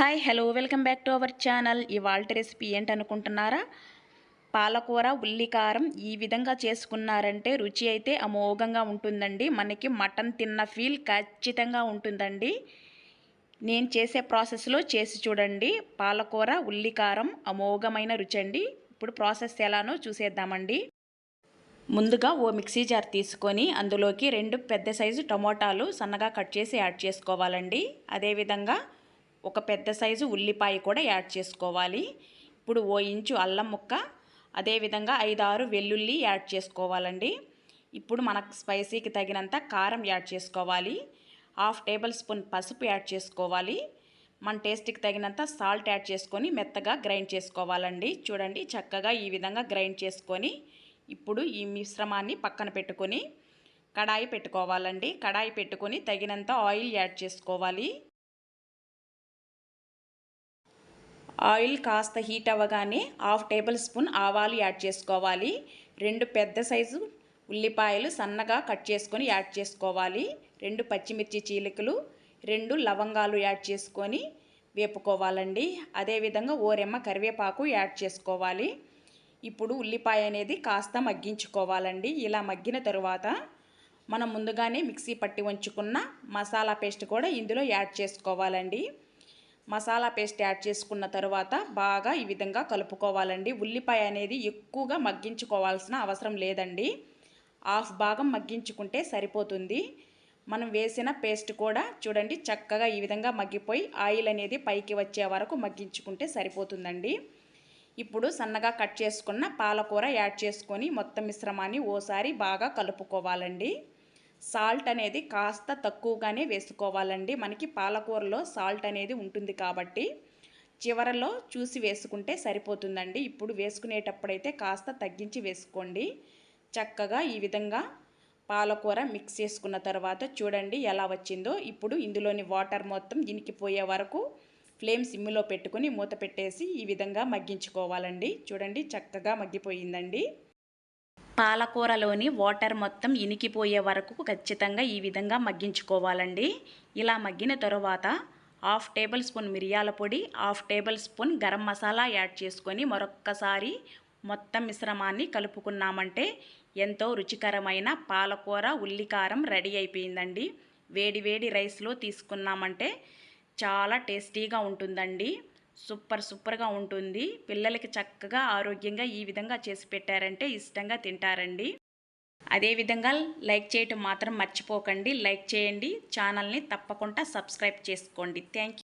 Hi hello welcome back to our channel. ఇవాళ recipe ఏంటనుకుంటున్నారా? పాలకూర ఉల్లికారం ఈ విధంగా చేసుకున్నారంటే రుచి అయితే అమోఘంగా ఉంటుందండి. మనకి మటన్ తిన్న ఫీల్ ఖచ్చితంగా ఉంటుందండి. నేను చేసే ప్రాసెస్లో చేసి చూడండి. పాలకూర ఉల్లికారం అమోఘమైన రుచి అండి. ఇప్పుడు ప్రాసెస్ ఎలానో చూసేద్దామండి. ముందుగా ఓ మిక్సీ జార్ తీసుకొని అందులోకి రెండు పెద్ద సైజు టమోటాలు సన్నగా కట్ చేసి యాడ్ చేసుకోవాలండి. అదేవిధంగా ఒక పెద్ద సైజు ఉల్లిపాయ కూడా యాడ్ చేసుకోవాలి. ఇప్పుడు ఓ ఇంచు అల్లం ముక్క అదేవిధంగా ఐదు ఆరు వెల్లుల్లి యాడ్ చేసుకోవాలండి. ఇప్పుడు మనకు స్పైసీకి తగినంత కారం యాడ్ చేసుకోవాలి. హాఫ్ టేబుల్ స్పూన్ పసుపు యాడ్ చేసుకోవాలి. మన టేస్ట్కి తగినంత సాల్ట్ యాడ్ చేసుకొని మెత్తగా గ్రైండ్ చేసుకోవాలండి. చూడండి చక్కగా ఈ విధంగా గ్రైండ్ చేసుకొని ఇప్పుడు ఈ మిశ్రమాన్ని పక్కన పెట్టుకొని కడాయి పెట్టుకోవాలండి. కడాయి పెట్టుకొని తగినంత ఆయిల్ యాడ్ చేసుకోవాలి. ఆయిల్ కాస్త హీట్ అవ్వగానే హాఫ్ టేబుల్ స్పూన్ ఆవాలు యాడ్ చేసుకోవాలి. రెండు పెద్ద సైజు ఉల్లిపాయలు సన్నగా కట్ చేసుకొని యాడ్ చేసుకోవాలి. రెండు పచ్చిమిర్చి చీలికలు రెండు లవంగాలు యాడ్ చేసుకొని వేపుకోవాలండి. అదేవిధంగా ఓరెమ్మ కరివేపాకు యాడ్ చేసుకోవాలి. ఇప్పుడు ఉల్లిపాయ అనేది కాస్త మగ్గించుకోవాలండి. ఇలా మగ్గిన తరువాత మనం ముందుగానే మిక్సీ పట్టి ఉంచుకున్న మసాలా పేస్ట్ కూడా ఇందులో యాడ్ చేసుకోవాలండి. మసాలా పేస్ట్ యాడ్ చేసుకున్న తర్వాత బాగా ఈ విధంగా కలుపుకోవాలండి. ఉల్లిపాయ అనేది ఎక్కువగా మగ్గించుకోవాల్సిన అవసరం లేదండి. హాఫ్ భాగం మగ్గించుకుంటే సరిపోతుంది. మనం వేసిన పేస్ట్ కూడా చూడండి చక్కగా ఈ విధంగా మగ్గిపోయి ఆయిల్ అనేది పైకి వచ్చే వరకు మగ్గించుకుంటే సరిపోతుందండి. ఇప్పుడు సన్నగా కట్ చేసుకున్న పాలకూర యాడ్ చేసుకొని మొత్తం మిశ్రమాన్ని ఓసారి బాగా కలుపుకోవాలండి. సాల్ట్ అనేది కాస్త తక్కువగానే వేసుకోవాలండి. మనకి పాలకూరలో సాల్ట్ అనేది ఉంటుంది కాబట్టి చివరలో చూసి వేసుకుంటే సరిపోతుందండి. ఇప్పుడు వేసుకునేటప్పుడైతే కాస్త తగ్గించి వేసుకోండి. చక్కగా ఈ విధంగా పాలకూర మిక్స్ చేసుకున్న తర్వాత చూడండి ఎలా వచ్చిందో. ఇప్పుడు ఇందులోని వాటర్ మొత్తం ఇనికిపోయే వరకు ఫ్లేమ్ సిమ్లో పెట్టుకుని మూత పెట్టేసి ఈ విధంగా మగ్గించుకోవాలండి. చూడండి చక్కగా మగ్గిపోయిందండి. పాలకూరలోని వాటర్ మొత్తం ఇనికిపోయే వరకు ఖచ్చితంగా ఈ విధంగా మగ్గించుకోవాలండి. ఇలా మగ్గిన తరువాత హాఫ్ టేబుల్ స్పూన్ మిరియాల పొడి half tablespoon garam masala add చేసుకొని మరొక్కసారి మొత్తం మిశ్రమాన్ని కలుపుకున్నామంటే ఎంతో రుచికరమైన పాలకూర ఉల్లికారం రెడీ అయిపోయిందండి. వేడి వేడి రైస్లో తీసుకున్నామంటే చాలా టేస్టీగా ఉంటుందండి. సూపర్ సూపర్గా ఉంటుంది. పిల్లలకి చక్కగా ఆరోగ్యంగా ఈ విధంగా చేసి పెట్టారంటే ఇష్టంగా తింటారండి. అదేవిధంగా లైక్ చేయటం మాత్రం మర్చిపోకండి. లైక్ చేయండి. ఛానల్ని తప్పకుండా సబ్స్క్రైబ్ చేసుకోండి. థ్యాంక్